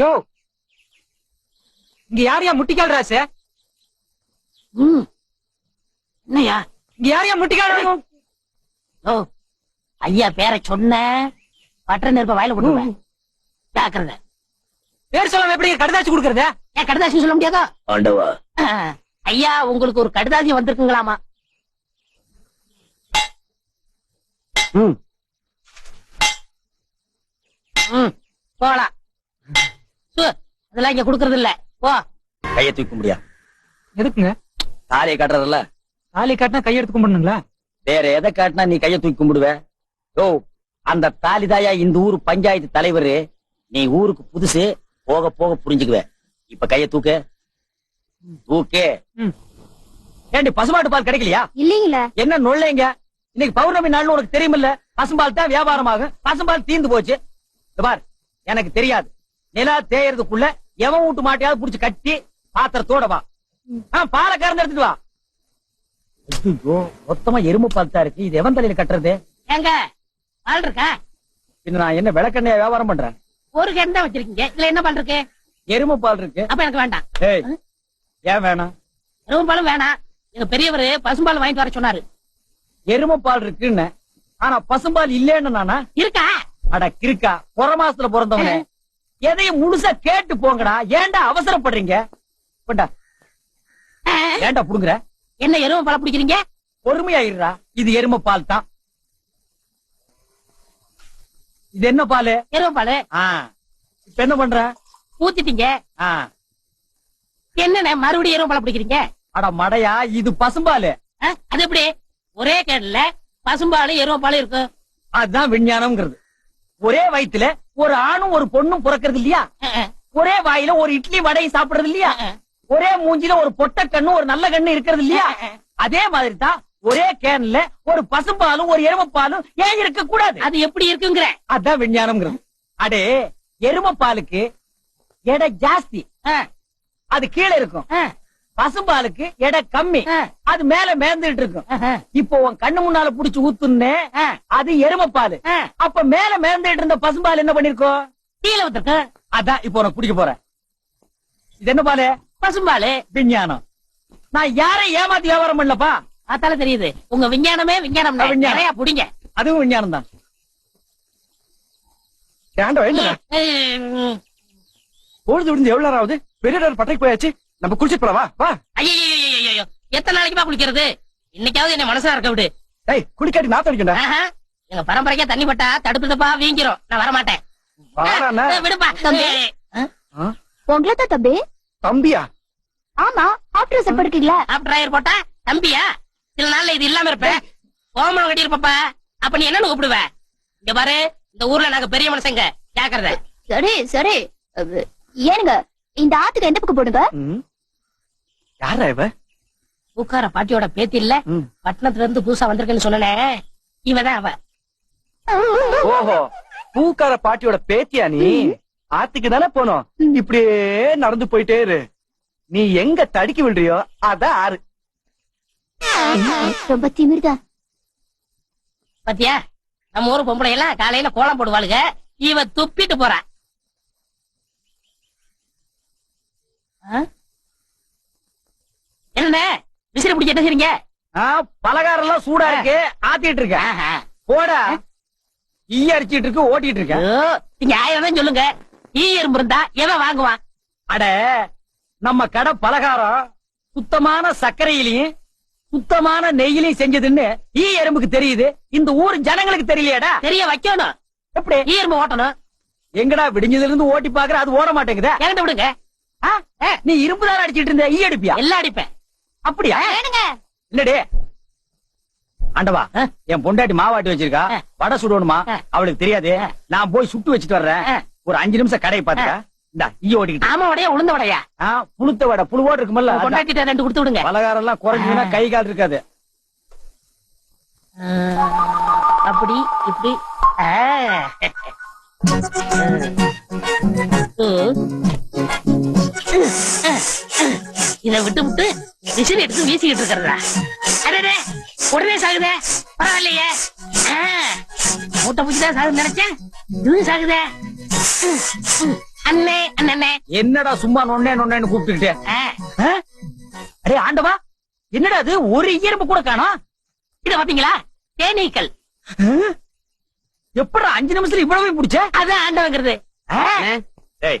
யோ! இங்க யாரையா முட்டிக்கால் ராசு ம். என்னய்யா? இங்க யாரையா முட்டிக்கால் ஓ ஐயா பேரை சொன்ன பற்ற நெருப்ப வாயில போட்டுருவேன். ஜாக்கிரதை பேர் சொல்லாம எப்படி கடுதாச்சு கொடுக்கறது? ஏன் கடுதாசி சொல்ல முடியாதா? ஆண்டவா. ஐயா உங்களுக்கு ஒரு கடுதாசி வந்திருக்குங்களாமா? போலாம். அதெல்லாம் இங்க குடுக்கறது இல்ல போ. கையை தூக்க முடியா எதுக்குங்க? தாலியை காட்டுறதுல தாலி காட்டினா கையெடுத்து கும்பிடணுங்களா? வேற எதை காட்டினா நீ கையை தூக்கி கும்பிடுவ? ஓ அந்த தாலிதாயா இந்த ஊர் பஞ்சாயத்து தலைவரு நீ ஊருக்கு புதுசு போக போக புரிஞ்சுக்குவ. இப்ப கைய தூக்கு. தூக்கே. ஏண்டி பசுமாட்டு பால் கிடைக்கலையா? இல்லீங்களே. என்ன நொல்லைங்க? இன்னைக்கு பௌர்ணமி நாள்னு உனக்கு தெரியுமில்ல? பசும்பால் தான் வியாபாரமாகும். பசும்பால் தீந்து போச்சு. பார் எனக்கு தெரியாது. நிலா தேயறதுக்குள்ள எவன் வீட்டு மாட்டையாவது புடிச்சு கட்டி பாத்திரத்தோட வா. பாலை கறந்து எடுத்துட்டு வா. ஐயோ. மொத்தமா எருமை பால் தான் இருக்கு. இது எவன் தலையில கட்டுறது? ஏங்க பால் இருக்கா? பின்ன நான் என்ன விளக்கெண்ணையா வியாபாரம் பண்றேன்? ஒரு கேன் தான் வச்சிருக்கீங்க. இதுல என்ன பால் இருக்கு? எருமை பால் இருக்கு. அப்ப எனக்கு வேண்டாம். ஏய் ஏன் வேணாம்? எருமை பாலும் வேணாம். எங்க பெரியவரு பசும்பால் வாங்கிட்டு வர சொன்னாரு. எருமை பால் இருக்குன்னு. ஆனா பசும்பால் இல்லேன்னு நானா? இருக்கா? அட கிறுக்கா புற மாசத்துல பிறந்தவனே. எதையும் முழுசா கேட்டு போங்கடா. ஏன்டா அவசரப்படுறீங்க? கொண்டா. ஏன்டா புடுங்குற? என்ன எருமை பால் பிடிக்கிறீங்க? பொறுமையாயிடுறா இது எருமை பால் தான். இது என்ன பால்? எருமை பால். இப்ப என்ன பண்ற? ஊத்திட்டீங்க. ஆ. என்னண்ணே மறுபடியும் எருமை பால் பிடிக்கிறீங்க? அட மடையா இது பசும்பால். அது எப்படி? ஒரே கேன்ல பசும்பாலும் எருமை பாலும் இருக்கும். அதுதான் விஞ்ஞானம்ங்கிறது. ஒரே வயித்துல ஒரு ஆணும் ஒரு பொண்ணும் பிறக்கிறது இல்லையா? ஒரே வாயில ஒரு இட்லி வடையும் சாப்பிடுறது இல்லையா? ஒரே மூஞ்சில ஒரு பொட்ட கண்ணு ஒரு நல்ல கண்ணு இருக்கிறது இல்லையா. அதே மாதிரி தான் ஒரே கேன்ல ஒரு பசும்பாலும் ஒரு எருமைப்பாலும் ஏன் இருக்க கூடாது அது எப்படி இருக்குங்கிற? அதான் விஞ்ஞானம்ங்கிறது. அடே எருமைப்பாலுக்கு எடை ஜாஸ்தி. அது கீழே இருக்கும். பசும்பாலுக்கு எடை கம்மி. அது மேல மேந்துட்டு இருக்கும். இப்போ உன் கண்ணு முன்னால புடிச்சு ஊத்துனே அது எருமைப்பாலு. அப்ப மேல மேந்துட்டு இருந்த பசும்பால் என்ன பண்ணிருக்கோம் கீழே வந்துருக்கு அதான் இப்போ உனக்கு குடிக்க போறேன். இது என்ன பாலு? பசும்பாலு. விஞ்ஞானம். நான் யாரையும் ஏமாத்தி வியாபாரம் பண்ணலப்பா. அதால தெரியுது. உங்க விஞ்ஞானமே விஞ்ஞானம். நிறைய புடிங்க. அதுவும் விஞ்ஞானம் தான். பொழுது விடுந்து எவ்வளவு ஆகுது? பெரிய பட்டைக்கு போயாச்சு. நம்ம குளிச்சிட்டு போலாம் வா வா. ஐயையையையையோ, எத்தனை நாளைக்குமா குளிக்கிறது? இன்னைக்காவது என்ன மனசா இருக்க விடு. டேய் குடிக்காட்டி நாத்த அடிக்கண்டா எங்க பரம்பரைக்கா தண்ணி பட்டா தடுப்பு தப்பா வீங்கிரும். நான் வரமாட்டேன். வாடாண்ணா. ஏய், விடுப்பா. தம்பி. ஏய், ஆ? உங்களை தான் தம்பி? தம்பியா? ஆமா ஆப்டர் செப்ப இருக்கீங்களா ஆஃப்டர் ஆயர் போட்டா தம்பியா? சில நாள்ல இது இல்லாம இருப்பேன். கோமலம் கட்டி இருப்பப்பா அப்ப நீ என்னன்னு கூப்பிடுவ? இங்க பாரு இந்த ஊர்ல நாங்க பெரிய மனுஷங்க. ஜாக்கிரதை சரி சரி. ஏனுங்க இந்த ஆத்துக்கு எந்த பக்கம் போடுங்க. யாரா இவ? பூக்கார பாட்டியோட பேத்தி இல்ல. பட்டணத்துல இருந்து புதுசா வந்திருக்கேன்னு சொன்னனே இவதான் அவ. ஓஹோ பூக்கார பாட்டியோட பேத்தியா நீ? ஆத்துக்கு தானே போனோம். இப்படியே நடந்து போயிட்டே இரு. நீ எங்க தடுக்கி விடுறியோ அதான் ஆறு. ரொம்ப திமிர்தா? பாத்தியா? நம்ம ஊரு பொம்பளை எல்லாம் காலையில கோலம் போடுவாளுங்க இவ துப்பிட்டு போறா. ஆ? என்னண்ணே விசிறி பிடிக்க என்ன செய்றீங்க? பலகாரம் எல்லாம் சூடா இருக்கு. ஆத்திட்டு இருக்கேன். போடா. ஈ அடிச்சிட்டு இருக்கு ஓட்டிட்டு இருக்கேன். நீங்க ஆயிரம் சொல்லுங்க. ஈ எறும்பு இருந்தா எவன் வாங்குவான்? அட நம்ம கடை பலகாரம் சுத்தமான சர்க்கரையிலையும் சுத்தமான நெய்யிலையும் செஞ்சதுன்னு ஈ எறும்புக்கு தெரியுது. இந்த ஊர் ஜனங்களுக்கு தெரியலையாடா? தெரிய வைக்கணும். எப்படி? ஈ எறும்பு ஓட்டணும். எங்கடா விடிஞ்சதுல இருந்து ஓட்டி பாக்குற அது ஓட மாட்டேங்குதா? என்கிட்ட விடுங்க? நீ இரும்பு தானே அடிச்சிட்டு இருந்த ஈ அடிப்பியா எல்லாம் அடிப்பேன். அப்படியா? இல்லடே. ஆண்டவா? என் பொண்டாட்டி மாவாட்டி வச்சிருக்கா. வடை சுடணுமா. அவளுக்கு தெரியாது. நான் போய் சுட்டு வச்சிட்டு வர்றேன். ஒரு அஞ்சு நிமிஷம் கடையை பாத்துக்க இந்த ஈ ஓட்டிக்கிட்டு ஆமா உடைய உளுந்த உடையா ஆ, புழுத்த வடை புழுவோடு இருக்குமல்ல. கொண்டாட்டிட்ட ரெண்டு கொடுத்து விடுங்க. பலகாரம் எல்லாம் குறைஞ்சுன்னா கை கால் இருக்காது. அப்படி இப்படி. ஆ. இத விட்டு விட்டு விசிறி எடுத்து வீசிக்கிட்டு இருக்கிறதா? அடடே உடனே சாகுதே பரவாயில்லையே. ஆ, மூட்டை பூச்சி தான் சாகுது நினைச்சேன். இதுவும் சாகுதே. அண்ணே அண்ணே என்னடா சும்மா நொண்ணே நொண்ணேன்னு கூப்பிட்டுக்கிட்டே? ஆ? அடே ஆண்டவா என்னடா அது ஒரு ஈரம்பு கூட காணோம் இத பாத்தீங்களா? தேனீக்கள். எப்படா அஞ்சு நிமிஷத்துல இவ்வளவு பிடிச்ச? அதான் ஆண்டவங்கிறது. டேய்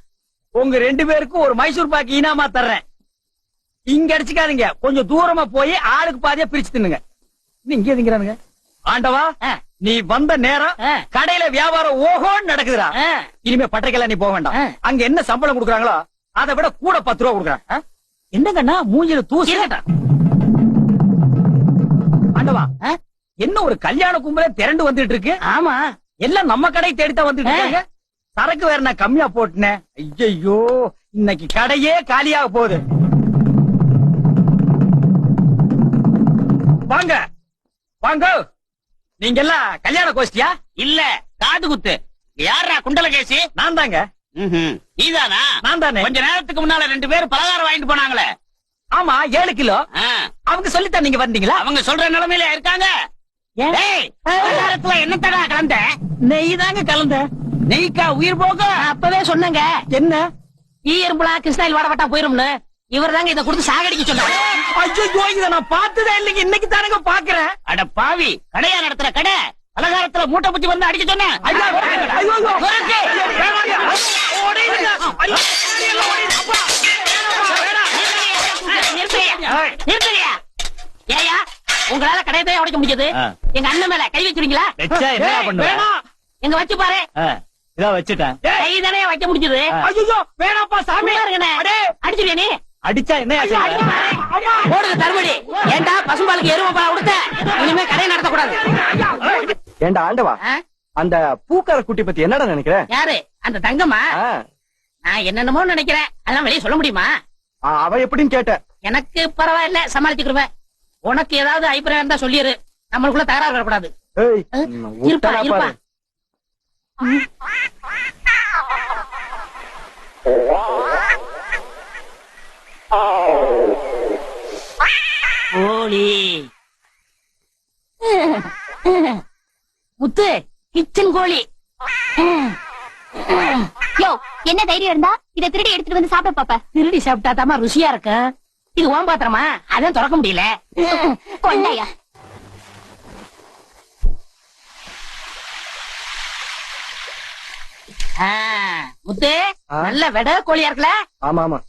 உங்க ரெண்டு பேருக்கும் ஒரு மைசூர் பாக்கு ஈனாமா தர்றேன். இங்க அடிச்சுக்காதீங்க. கொஞ்சம் தூரமா போய் ஆளுக்கு பாதியா பிரிச்சு தின்னுங்க. இங்கே திங்கிறானுங்க ஆண்டவா. நீ வந்த நேரம். கடையில வியாபாரம் ஓஹோன்னு நடக்குதுடா. இனிமே பட்டைக்கெல்லாம் நீ போக வேண்டாம். அங்க என்ன சம்பளம் கொடுக்குறாங்களோ அதை விட கூட பத்து ரூபா கொடுக்குறாங்க? என்னங்கண்ணா மூஞ்சில தூசி. ஆண்டவா என்ன ஒரு கல்யாண கும்பலே திரண்டு வந்துட்டு இருக்கு? ஆமா. எல்லாம் நம்ம கடை தேடித்தான் வந்துட்டு இருக்காங்க. சரக்கு வேற நான் கம்மியா போட்டுனேன் ஐயோ இன்னைக்கு கடையே காலியாக போகுது. வாங்க. வாங்க. நீங்க எல்லாம் கல்யாண கோஷ்டியா? இல்ல காது குத்து. யாரா குண்டலகேசி? நான் தாங்க. நீதானா? நான் தானே. கொஞ்ச நேரத்துக்கு முன்னால ரெண்டு பேரும் பலகாரம் வாங்கிட்டு போனாங்களே. ஆமா ஏழு கிலோ. அவங்க சொல்லித்தான் நீங்க வந்தீங்களா? அவங்க சொல்ற நிலைமையில இருக்காங்க. என்ன கலந்த? நெய் தாங்க கலந்த. நெய்க்கா உயிர் போக? அப்பவே சொன்னேங்க. என்ன? ஈ எறும்புலா கிருஷ்ணாயில் வாடப்பட்டா போயிரும்னு. இவர் தாங்க இதை கொடுத்து சாகடிக்க சொன்னாரு. ஐயோ இத நான் பார்த்ததே இல்லைங்க. இன்னைக்கு தானங்க பாக்குறேன் அட பாவி கடையா நடத்துற கடை? பலகாரத்துல மூட்டை புத்தி வந்து அடிக்க சொன்னேன்? ஏய்யா, உங்களால கடையத்தை உடைக்க முடியாது எங்க அண்ணன் மேல கை வச்சிருக்கீங்களா? ஏய். எங்க வச்சு பாரு. இதான் வச்சுட்டேன். கை தானே வைக்க முடிஞ்சது. ஐயோ, வேணாம்ப்பா சாமி. சும்மா இருங்கண்ணே. அடே. அடிச்சிருவியா நீ? அடிச்சா என்ன. போடுங்க தருமடி. ஏன்டா பசும்பாலுக்கு எருமை பால் கொடுத்த? இனிமே கடை நடத்தக்கூடாது. ஏண்டா ஆண்டவா? அந்த பூக்கார குட்டி பத்தி என்னடா நினைக்கிற யாரு? அந்த தங்கம்மா? நான் என்னென்னமோ நினைக்கிறேன். அதெல்லாம் வெளியே சொல்ல முடியுமா? அவ எப்படின்னு கேட்ட எனக்கு பரவாயில்ல சமாளிச்சுக்கிருவேன் உனக்கு ஏதாவது அபிப்பிராயம் இருந்தா சொல்லிரு. நம்மளுக்குள்ள தகராறு வரக்கூடாது. இருப்பா இருப்பா. கோழி முத்து கிச்சன் கோழி. யோ என்ன தைரியம் இருந்தா இத திருடி எடுத்துட்டு வந்து சாப்பிட பாப்ப. திருடி சாப்பிட்டா தாமா ருசியா இருக்கும் இது ஓம் பாத்திரமா? அதான் திறக்க முடியல. கொள்ளையா முத்து? நல்ல வெட கோழியா இருக்குல்ல? ஆமா ஆமா.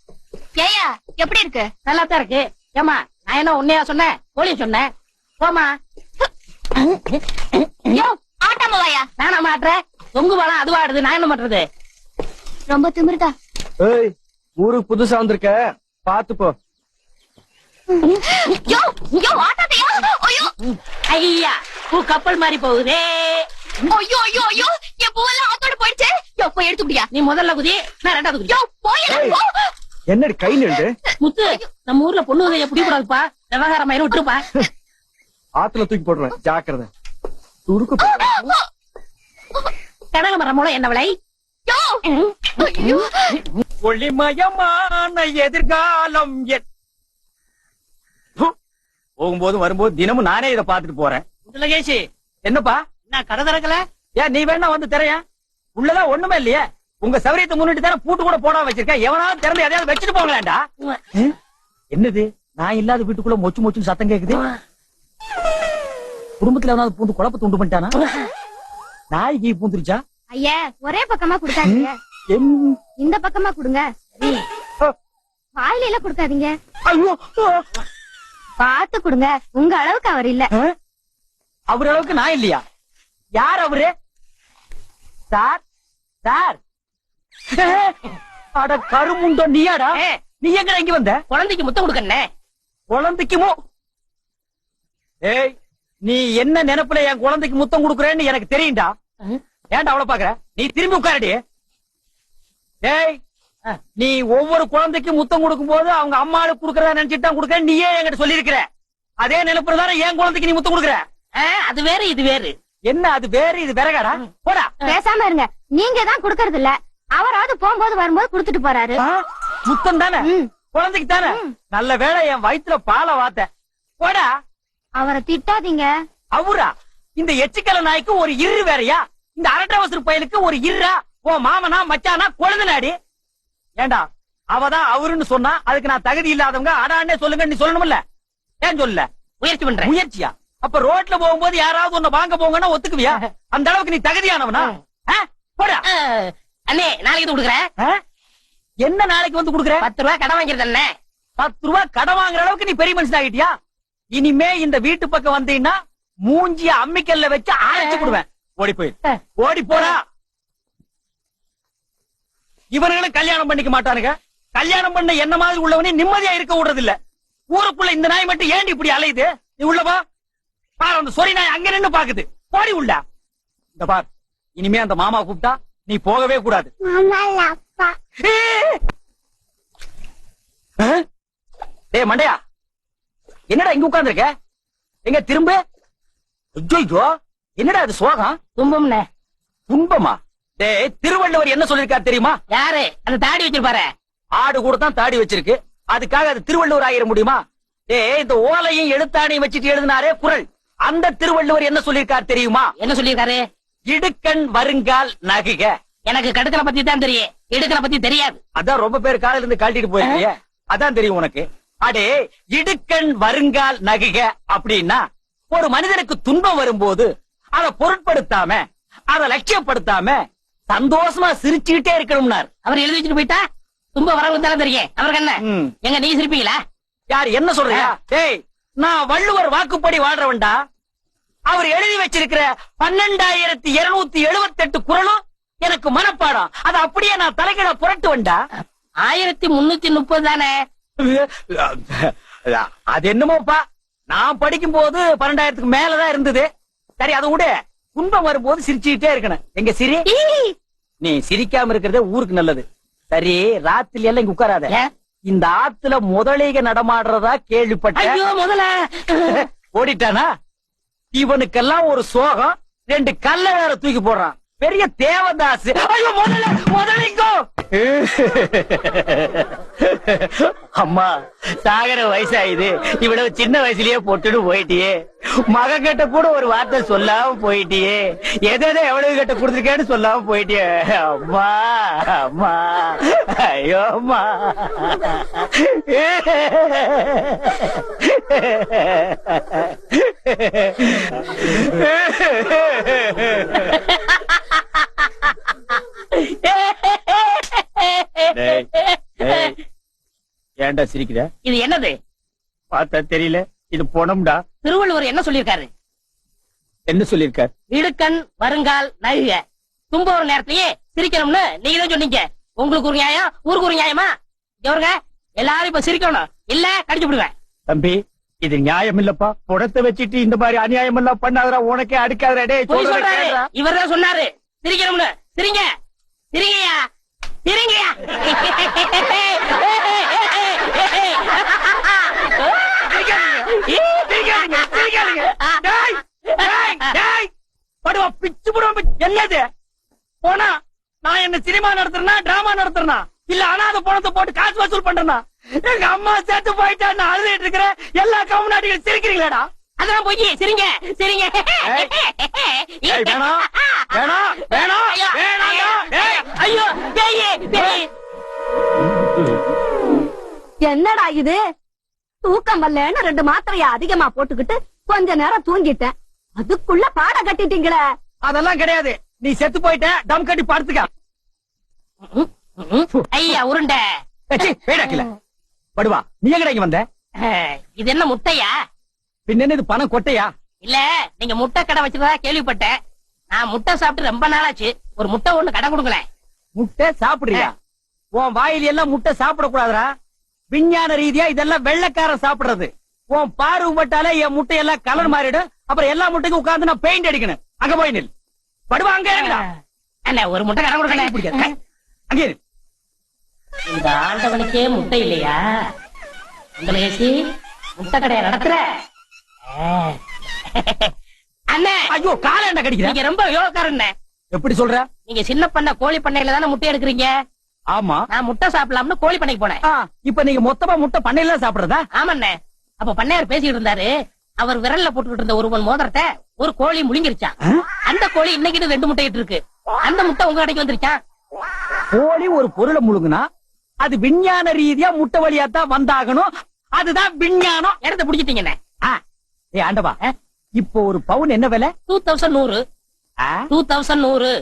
ஏயா எப்படி இருக்கு? நல்லா தான் இருக்கு. ஏமா நான் என்ன உன்னையா சொன்னேன்? கோழிய சொன்னேன். போமா யோ ஆட்டாம வாயா நானா மாட்டுறேன்? தொங்கு பழம் அதுவா ஆடுது. நான் என்ன பண்றது? ரொம்ப திமிருதா ஏய் ஊருக்கு புதுசா வந்திருக்க. பாத்து போ. ஐயா பூ கப்பல் மாதிரி போகுதே. ஐயோ ஐயோ ஐயோ என் பூவெல்லாம் ஆத்தோட போயிடுச்சு. யோ போய் எடுத்து முடியா நீ முதல்ல குதி நான் ரெண்டாவது குதி யோ போய். என்னடி கை நின்று? முத்து நம்ம ஊர்ல பொண்ணு உதவிய பிடிக்கூடாதுப்பா விவகாரம் மயிரும் விட்டுருப்பா. ஆத்துல தூக்கி போடுறேன் ஜாக்கிரதை. துருக்கு போடுறேன். கனகமரம் மூலம் என்ன விலை? யோ ஐயோ. ஒளிமயமான எதிர்காலம். போகும்போது வரும்போது தினமும் நானே இத பாத்துட்டு போறேன். என்னப்பா? நான் கடை திறக்கல? ஏன் நீ வேணா வந்து திரையா? உள்ளதான் ஒண்ணுமே இல்லையே. உங்க சௌரியத்தை முன்னிட்டு தானே பூட்டு கூட போடாம வச்சிருக்கேன். எவனாவது திறந்து எதையாவது வச்சுட்டு போங்களேன்டா என்னது? நான் இல்லாத வீட்டுக்குள்ள மொச்சு மொச்சுன்னு சத்தம் கேக்குது? குடும்பத்துல எவனாவது பூந்து குழப்பத்தை உண்டு பண்ணிட்டானா? நாய்க்கு பூந்துருச்சா? ஐயா ஒரே பக்கமா கொடுக்காதீங்க. என்- இந்த பக்கமா கொடுங்க. வாயில எல்லாம் கொடுக்காதீங்க. ஐயோ பார்த்து கொடுங்க. உங்க அளவுக்கு அவர் இல்ல? அவர் அளவுக்கு நான் இல்லையா? யார் அவரு? Sir sir. அட கருமுண்டோ நீயாடா? நீ எங்க இங்க வந்த? குழந்தைக்கு முத்தம் கொடுக்கண்ணே குழந்தைக்குமோ? ஏய் நீ என்ன நினைப்புல என் குழந்தைக்கு முத்தம் கொடுக்குறேன்னு எனக்கு தெரியும்டா. ஏன்டா அவளை பாக்குற? நீ திரும்பி உட்காரடி. ஏய் நீ ஒவ்வொரு குழந்தைக்கும் முத்தம் கொடுக்கும் போது அவங்க அம்மாளுக்கு குடுக்கறதா நினைச்சிட்டு தான் கொடுக்க நீயே என்கிட்ட சொல்லியிருக்கிற. அதே நினைப்புல தானே என் குழந்தைக்கு நீ முத்தம் கொடுக்குற? அது வேறு இது வேறு. என்ன அது வேற இது விறகாடா? போடா. பேசாம இருங்க. நீங்க தான் குடுக்கறது இல்ல. அவராவது போகும்போது வரும்போது குடுத்துட்டு போறாரு. முத்தம் தானே. குழந்தைக்கு தானே? நல்ல வேளை என் வயித்துல பாலை வாத்த போடா. அவரை திட்டாதீங்க. அவரா இந்த எச்சிக்கல நாய்க்கு ஒரு இரு வேறயா? இந்த அரட்டவசர் பயலுக்கு ஒரு இருரா உன் மாமனா மச்சானா குழந்தைனாடி ஏண்டா அவதான் அவருன்னு சொன்னா அதுக்கு நான் தகுதி இல்லாதவங்க அடான்னே சொல்லுங்க நீ சொல்லணும்ல ஏன் சொல்லல? முயற்சி பண்றேன். முயற்சியா? அப்ப ரோட்ல போகும்போது யாராவது உன்னை வாங்க போங்கன்னா ஒத்துக்குவியா? அந்த அளவுக்கு நீ தகுதியானவனா? போடா. அண்ணே நாளைக்கு கொடுக்குறேன்? என்ன நாளைக்கு வந்து குடுக்குற? பத்து ரூபாய் கடன் வாங்கிருந்தேன் அண்ணே. பத்து ரூபாய் கடன் வாங்குற அளவுக்கு நீ பெரிய மனுஷன் ஆகிட்டியா? இனிமே இந்த வீட்டு பக்கம் வந்தீங்கன்னா மூஞ்சிய அம்மிக்கல்ல வச்சு அரைச்சு விடுவேன். ஓடி போய். ஓடி போடா. இவனுங்களும் கல்யாணம் பண்ணிக்க மாட்டானுங்க. கல்யாணம் பண்ண என்ன மாதிரி உள்ளவனே நிம்மதியா இருக்க விடுறது இல்ல ஊருக்குள்ள இந்த நாய் மட்டும் ஏண்டி இப்படி அலையுது? நீ உள்ள வா. பாரு அந்த சொறி நாய் அங்க நின்னு பாக்குது. போடி உள்ள. இந்த பார் இனிமே அந்த மாமா கூப்பிட்டா நீ போகவே கூடாது? டேய் மண்டையா. என்னடா இங்க உட்கார்ந்திருக்க? எங்க திரும்ப? ஐயோ என்னடா இது சோகம்? தும்பம்ண்ணே துன்பமா? டேய் திருவள்ளுவர் என்ன சொல்லிருக்காரு தெரியுமா? யாரு? அந்த தாடி வச்சிருப்பாரு. ஆடு கூட தான் தாடி வச்சிருக்கு. அதுக்காக அது திருவள்ளுவர் ஆயிர முடியுமா? டேய் இந்த ஓலையும் எழுத்தாணையும் வச்சுட்டு எழுதினாரே குரல். அந்த திருவள்ளுவர் என்ன சொல்லிருக்காரு தெரியுமா? என்ன சொல்லியிருக்காரு? இடுக்கண் வருங்கால் நகுக. எனக்கு கடுக்கனை பத்தி தான் தெரியும். இடுக்கனை பத்தி தெரியாது. அதான் ரொம்ப பேர் காலையில இருந்து கழட்டிட்டு போயிருக்கீங்க. அதான் தெரியும் உனக்கு. அடே இடுக்கண் வருங்கால் நகுக அப்படின்னா ஒரு மனிதனுக்கு துன்பம் வரும்போது அதை பொருட்படுத்தாம அதை லட்சியப்படுத்தாம சந்தோஷமா சிரிச்சுக்கிட்டே இருக்கணும்னார். அவர் எழுதி வச்சுட்டு போயிட்டா? தும்ப வரவங்க தானே தெரியும். அவருக்கு என்ன. எங்க நீ சிரிப்பீங்களா? யார் என்ன சொல்றியா? டேய் நான் வள்ளுவர் வாக்குப்படி வாழ்றவன்டா. அவர் எழுதி வச்சிருக்கிற பன்னெண்டாயிரத்தி இருநூத்தி எழுபத்தி எட்டு குரலும் எனக்கு மனப்பாடம். அதை அப்படியே நான் தலைகீழ புரட்டுவன்டா ஆயிரத்தி முன்னூத்தி முப்பது தானே? அது என்னமோப்பா? நான் படிக்கும் போது பன்னெண்டாயிரத்துக்கு மேலதான் இருந்தது. சரி அதை விட. துன்பம் வரும்போது சிரிச்சுக்கிட்டே இருக்கணும். எங்க சிரி? நீ சிரிக்காம இருக்கிறதே ஊருக்கு நல்லது. சரி ராத்திரி எல்லாம் இங்க உட்காராத? இந்த ஆத்துல முதலீக நடமாடுறதா கேள்விப்பட்டேன் ஐயோ முதல்ல! ஓடிட்டானா? இவனுக்கெல்லாம் ஒரு சோகம் ரெண்டு கல்ல வேற தூக்கி போடுறான். பெரிய தேவதாஸ் ஐயோ முதல்ல முதலிங்கோ அம்மா சாகர வயசாயுது. இவ்வளவு சின்ன வயசுலயே பொட்டுட்டு போயிட்டியே. மகன் கிட்ட கூட ஒரு வார்த்தை சொல்லாம போயிட்டியே. எதை எவ்வளவு கிட்ட கொடுத்துருக்கேன்னு சொல்லாம போயிட்டியே. அம்மா அம்மா ஐயோ அம்மா. டேய், ஏன்டா சிரிக்கிற இது என்னது பார்த்தா தெரியல இது பொணம்டா திருவள்ளுவர் என்ன சொல்லியிருக்காரு என்ன சொல்லிருக்கார் இடுக்கண் வருங்கால் நகுக தும்ப ஒரு நேரத்திலேயே சிரிக்கணும்னு நீங்க தான் சொன்னீங்க உங்களுக்கு ஒரு நியாயம் ஊருக்கு ஒரு நியாயமா இவருங்க எல்லாரும் இப்ப சிரிக்கணும் இல்ல கடிச்சு விடுவேன் தம்பி இது நியாயம் இல்லப்பா புடத்தை வச்சுட்டு இந்த மாதிரி அநியாயம் எல்லாம் பண்ணாதடா உனக்கே அடுக்காதடா சொல்றாரு. இவர் தான் சொன்னாரு சிரிக்கணும்னு சிரிங்க சிரிங்கயா சிரிங்கயா பிச்சு பிச்சு. என்னது? போனா நான் என்ன சினிமா நடத்துறேனா டிராமா நடத்துறேனா? இல்ல அனாத பணத்தை போட்டு காசு வசூல் பண்றேனா? எங்க அம்மா சேர்த்து போயிட்டா நான் அழுதுட்டு இருக்கிறேன் எல்லா கம்நாட்டிகள் சிரிக்கிறீங்களாடா. அதான் போய் சிரிங்க சிரிங்க. ஏய். ஐயோ பேய் பேய் என்னடா இது? தூக்கம் வரலன்னு ரெண்டு மாத்திரைய அதிகமா போட்டுக்கிட்டு கொஞ்ச நேரம் தூங்கிட்டேன். அதுக்குள்ள பாட கட்டிட்டீங்களே. அதெல்லாம் கிடையாது. நீ செத்து போயிட்ட டம் கட்டி படுத்துக்க. ஐயா உருண்டை. வேடாக்கில படுவா நீ எங்கடா இங்க வந்த? இது என்ன முட்டையா? பின்ன என்ன இது பணம் கொட்டையா? இல்ல நீங்க முட்டை கடை வச்சிருந்தா கேள்விப்பட்டேன். நான் முட்டை சாப்பிட்டு ரொம்ப நாளாச்சு. ஒரு முட்டை ஒண்ணு கடை கொடுங்களேன். முட்டை சாப்பிடுறியா? உன் வாயில எல்லாம் முட்டை சாப்பிட கூடாதுடா விஞ்ஞான ரீதியா இதெல்லாம் வெள்ளைக்காரன் சாப்பிடுறது. உன் பார்வை பட்டாலே என் முட்டை எல்லாம் கலர் மாறிடும். அப்புறம் எல்லா முட்டைக்கும் உட்கார்ந்து நான் பெயிண்ட் அடிக்கணும். அங்க போய் நில். படுவா அங்க இருங்கடா அண்ணா ஒரு முட்டை கடை கையை கொடுங்களேன் பிடிக்காத. அங்கே. இந்த ஆண்டவனுக்கே முட்டை இல்லையா? உங்களேசி முட்டை கடையை நடத்துற. அண்ணே ஐயோ கால என்ன கடிக்கிற? நீங்க ரொம்ப யோகக்காரண்ணே எப்படி சொல்ற? நீங்க சின்ன பண்ண கோழி பண்ணையில தானே முட்டை எடுக்கிறீங்க? ஆமா. நான் முட்டை சாப்பிடலாம்னு கோழி பண்ணைக்கு போனேன். இப்ப நீங்க மொத்தமா முட்டை பண்ணையில சாப்பிடுறதா? ஆமாண்ணே. அப்ப பண்ணையார் பேசிட்டு இருந்தாரு. அவர் விரல்ல போட்டுக்கிட்டு இருந்த ஒரு மணி மோதிரத்தை ஒரு கோழி முழுங்கிருச்சான் அந்த கோழி இன்னைக்கு ரெண்டு முட்டை இருக்கு. அந்த முட்டை உங்க கடைக்கு வந்துருச்சான் கோழி ஒரு பொருளை முழுங்குனா அது விஞ்ஞான ரீதியா முட்டை வழியா தான் வந்தாகணும். அதுதான் விஞ்ஞானம். இடத்த பிடிச்சிட்டீங்கண்ணே. ஏ ஆண்டவா இப்போ ஒரு பவுன் என்ன விலை? டூ தௌசண்ட் நூறு. டூ தௌசண்ட் நூறு.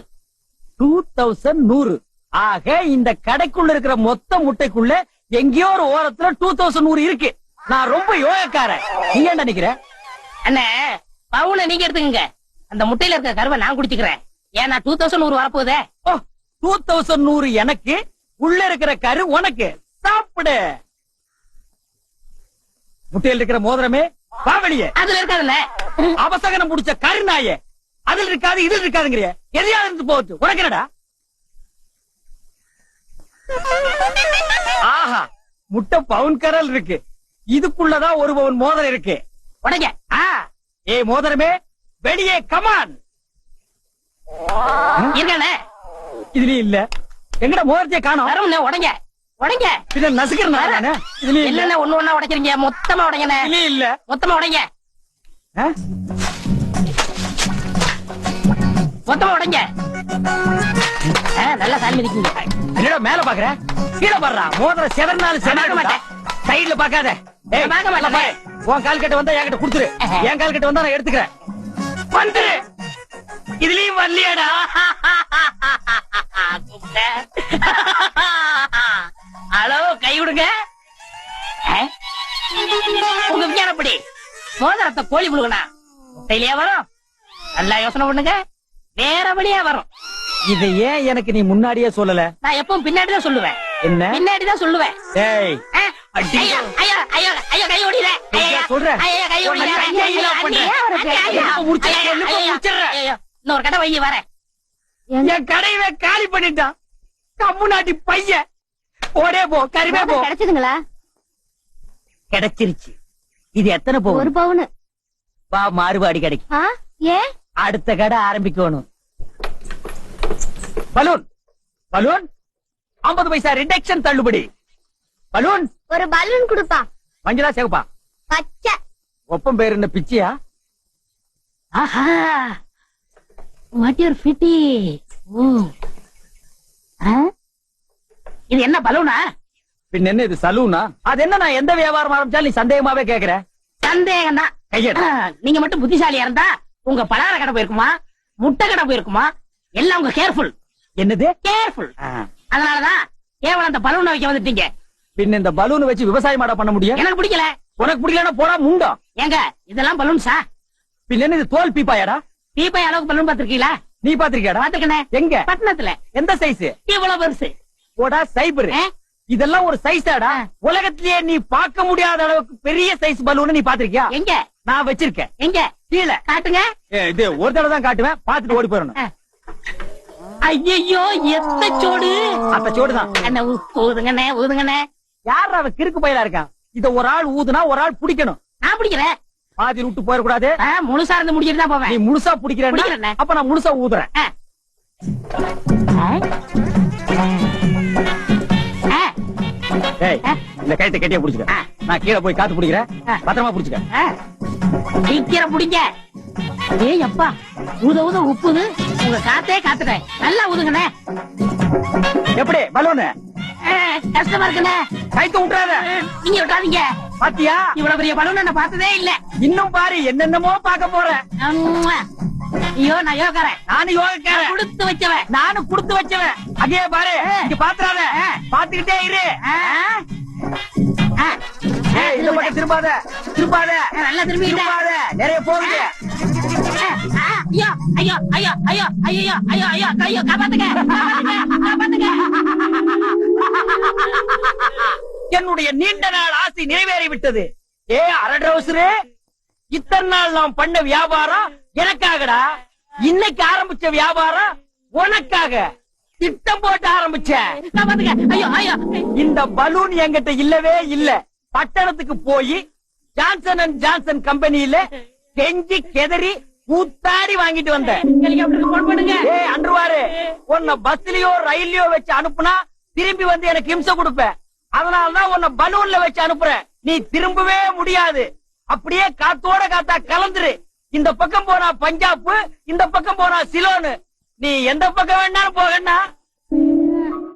டூ தௌசண்ட் நூறு. ஆக இந்த கடைக்குள்ள இருக்கிற மொத்த முட்டைக்குள்ள எங்கேயோ ஒரு ஓரத்துல டூ தௌசண்ட் நூறு இருக்கு. நான் ரொம்ப யோகக்காரன். நீ என்ன நினைக்கிற அண்ணே பவுனை நீங்க எடுத்துக்கங்க. அந்த முட்டையில இருக்க கருவை நான் குடிச்சுக்கிறேன். ஏன்னா டூ தௌசண்ட் நூறு வரப்போதே ஓ டூ தௌசண்ட் நூறு எனக்கு உள்ள இருக்கிற கரு உனக்கு. சாப்பிடு. முட்டையில் இருக்கிற மோதிரமே வா வெளியே. அதுல இருக்காதுண்ணே அவசகனம் முடிச்ச கருநாயே. அதில் இருக்காது இதில் இருக்காதுங்கிறிய. எதையாவது இருந்து போகுது. உனக்கு என்னடா? ஆஹா முட்டை பவுன் கரல் இருக்கு. இதுக்குள்ளதான் ஒரு பவுன் மோதிரம் இருக்கு. உடைங்க. ஏ மோதிரமே வெளியே கமான் இருக்கானே இதுலயும் இல்ல. எங்கட மோதிரத்தையே காணோம். வரும்ண்ணே உடைங்க. உடைங்க. பின்ன நசுக்கிறேன் இதுலயும் இல்ல. என்னென்ன ஒண்ணு ஒண்ணா உடைக்கிறீங்க? மொத்தமா உடைங்கண்ணே. இதுலயும் இல்ல. மொத்தமா உடைங்க? மொத்தமா உடைங்க. நல்லா சாமி என்னடா மேல பாக்குற? கீழே பாடுறா மோதிர செவர்னாலும் செவர மாட்டேன். சைடுல பாக்காத. உன் கால் கட்ட வந்தா என்கிட்ட கொடுத்துரு. என் கால் கட்ட வந்தா நான் எடுத்துக்கிறேன். வந்துரு. இதுலயும் வரலையாடா. ஹலோ கை விடுங்க? உங்க விஞ்ஞானப்படி மோதிரத்தை கோழி முழுகனா? முட்டையிலேயே வரும். நல்லா யோசனை பண்ணுங்க. வேற வழியா வரும். இதை ஏன் எனக்கு நீ முன்னாடியே சொல்லல? நான் எப்பவும் பின்னாடி தான் சொல்லுவேன். என்ன? பின்னாடி தான் சொல்லுவேன். ஏய் ஆ? அடி. ஐயா, ஐயா, ஐயா, ஐயா, கை ஓடில. ஐயா, கை ஓடில. இன்னொரு கடை வை வரேன் என் கடையவே காலி பண்ணிட்டான் கம்முனாட்டி பையன். ஓடே போ கருவே போ. கிடைச்சதுங்களா? கிடைச்சிருச்சு. இது எத்தனை ஒரு போகும் பவுனு. வா மாறுபாடி கிடைக்கும். ஆ? ஏன்? அடுத்த கடை ஆரம்பிக்கணும். பலூன். பலூன்? 50 பைசா ரிடக்ஷன் தள்ளுபடி. பலூன்? ஒரு பலூன் கொடுப்பா. மஞ்சளா சிவப்பா பச்சை. ஒப்பம் பேர் என்ன பிச்சியா? ஆஹா. வாட் யூர் ஃபிட்டி இது என்ன பலூனா? பின்ன என்ன இது சலூனா? அது என்ன நான் எந்த வியாபாரம் ஆரம்பிச்சாலும் நீ சந்தேகமாவே கேக்குற? சந்தேகம் தான் நீங்க மட்டும் புத்திசாலியா இருந்தா உங்க பலகார கடை போயிருக்குமா? முட்டை கடை போயிருக்குமா? எல்லாம் உங்க கேர்ஃபுல் என்னது? கேர்ஃபுல் அதனாலதான் கேவலம் அந்த பலூனை வைக்க வந்துட்டீங்க? பின்ன இந்த பலூன் வச்சு விவசாயம் மாட பண்ண முடியும்? எனக்கு பிடிக்கல. உனக்கு பிடிக்கலன்னா போடா முண்டம் ஏங்க இதெல்லாம் பலூன்ஸா பின்ன என்ன இது தோல் பீப்பாயாடா? தீபாய் அளவுக்கு பலூன் பாத்திருக்கீங்களா நீ பாத்திருக்கியாடா பாத்துக்கண்ணே எங்க? பட்டணத்துல. எந்த சைஸ் இவ்வளவு பெருசு. போடா சைபர்? இதெல்லாம் ஒரு சைஸாடா உலகத்திலேயே நீ பார்க்க முடியாத அளவுக்கு பெரிய சைஸ் பலூன் நீ பாத்திருக்கியா எங்க? நான் வச்சிருக்கேன். எங்க? கீழே. காட்டுங்க. இது ஒரு தடவை தான் காட்டுவேன். பாத்துட்டு ஓடி போயிடணும். ஐயோ எத்த சோடு? அந்த சோடுதான். அண்ணே ஊதுங்கண்ணே ஊதுங்கண்ணே. யார் அவ கிறுக்கு பயிலா இருக்கான்? இத ஒரு ஆள் ஊதுனா ஒரு ஆள் பிடிக்கணும். நான் பிடிக்கிறேன் பாதி விட்டு போயிடக்கூடாது. முழுசா இருந்து முடிச்சிட்டு தான் நீ போவேன் முழுசா பிடிக்கிறேன்னா பிடிக்கிறேண்ணே. அப்ப நான் முழுசா ஊதுறேன். ஏய் இந்த கயத்தை கட்டியா புடிச்சுக்க. நான் கீழே போய் காத்து பிடிக்கிறேன். பத்திரமா புடிச்சுக்க. சீக்கிரம் பிடிங்க. ஏய் அப்பா ஊத ஊத உப்புது உங்க காத்தே காத்துட்டேன். நல்லா ஊதுங்கண்ணே. எப்படி பலூனு? கஷ்டமா இருக்குண்ணே. கைத்து விட்டுறாத ஆ, நீங்க விட்டாதீங்க பாத்தியா? இவ்வளவு பெரிய பலூன் நான் பார்த்ததே இல்ல. இன்னும் பாரு என்னென்னமோ பார்க்க போறேன் அம்மா. ஐயோ நான் யோகாரன். நானும் யோகக்காரன். கொடுத்து வச்சவன். நானும் குடுத்து வச்சவன். அதே பாரு இங்க பாத்துறாத. பாத்துக்கிட்டே இரு. இந்த பக்கம் திரும்பாத. திரும்பாத. நல்லா திரும்பிட்டேன் திரும்பாத. நிறைய போகுது. ஐயோ ஐயோ ஐயோ ஐயோ ஐயோ ஐயோ ஐயோ ஐயோ காப்பாத்துங்க காப்பாத்துங்க காப்பாத்துங்க. என்னுடைய நீண்ட நாள் ஆசை நிறைவேறி விட்டது ஏ அரடவுசரு இத்தனை நாள் நாம் பண்ண வியாபாரம் எனக்காகடா? இன்னைக்கு ஆரம்பிச்ச வியாபாரம் உனக்காக. திட்டம் போட்டு ஆரம்பிச்ச. காப்பாத்துங்க ஐயோ ஐயோ. இந்த பலூன் என்கிட்ட இல்லவே இல்ல. பட்டணத்துக்கு போய் ஜான்சன் அண்ட் ஜான்சன் கம்பெனியில கெஞ்சி கெதறி கூத்தாடி வாங்கிட்டு வந்தேன் அன்றுவாரு உன்னை பஸ்லயோ ரயில்லயோ வச்சு அனுப்புனா திரும்பி வந்து எனக்கு இம்சை கொடுப்ப. அதனாலதான் உன்னை பலூன்ல வச்சு அனுப்புறேன் நீ திரும்பவே முடியாது. அப்படியே காத்தோட காத்தா கலந்துரு. இந்த பக்கம் போனா பஞ்சாப் இந்த பக்கம் போனா சிலோனு. நீ எந்த பக்கம் வேணாலும் போகண்ணா.